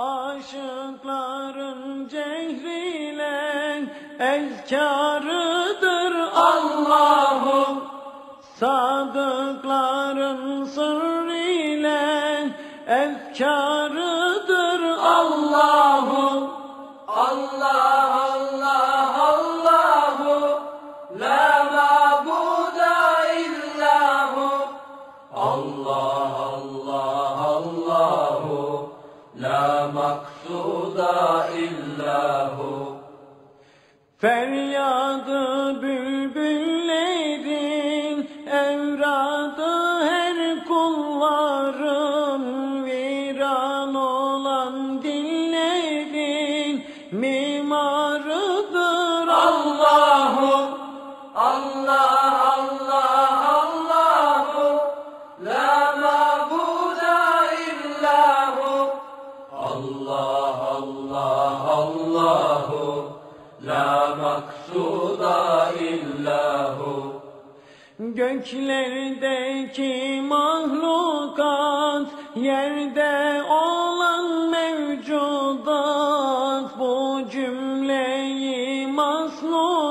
Aşıkların cehriyle ezkarıdır Allahu Sadıkların sırrıyla ezkarıdır Allahu Allah Allah Allahu La mabuda illahu Allah Allah La maksuda illahu. Feryadı bülbüllerin, Allah Allah Allahu La maksuda illahu Göklerdeki mahlukat, yerde olan mevcudat, bu cümleyi masnuat,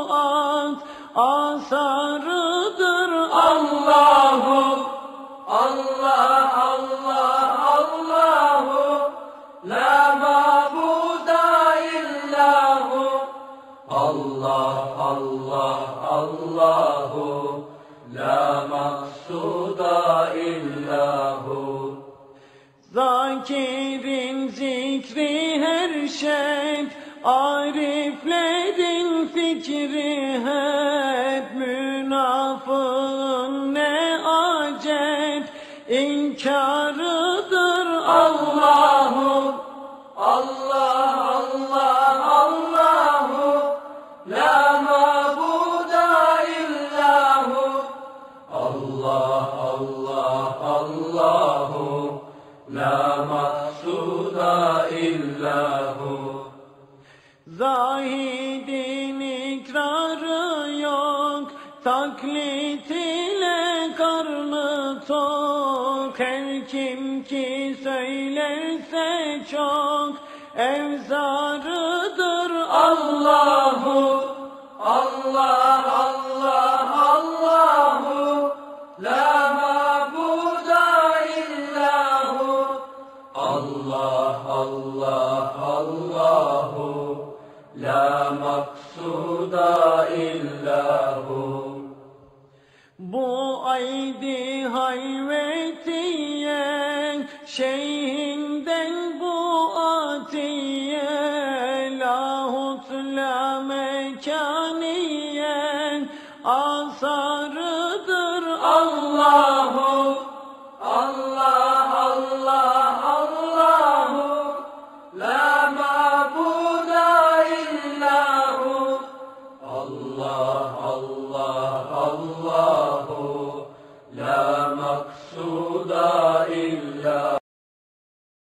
Allah Allah Allahu La maksuda illahu. Zakirin zikri her şey, ariflerin fikri hep, münafığın ne acep, inkarıdır La mabuda illahu. Allah Allah Allahu. La maksuda illahu. Zahidin ikrarı yok, taklit ile karnı tok. Her kim ki söylerse çok, evzarıdır Allah Allah Allahu La mabuda illahu. Allah Allah Allahu La maksuda illahu. Bu aydi hayvetiye, şeyhinden bu atiye, lahut Allah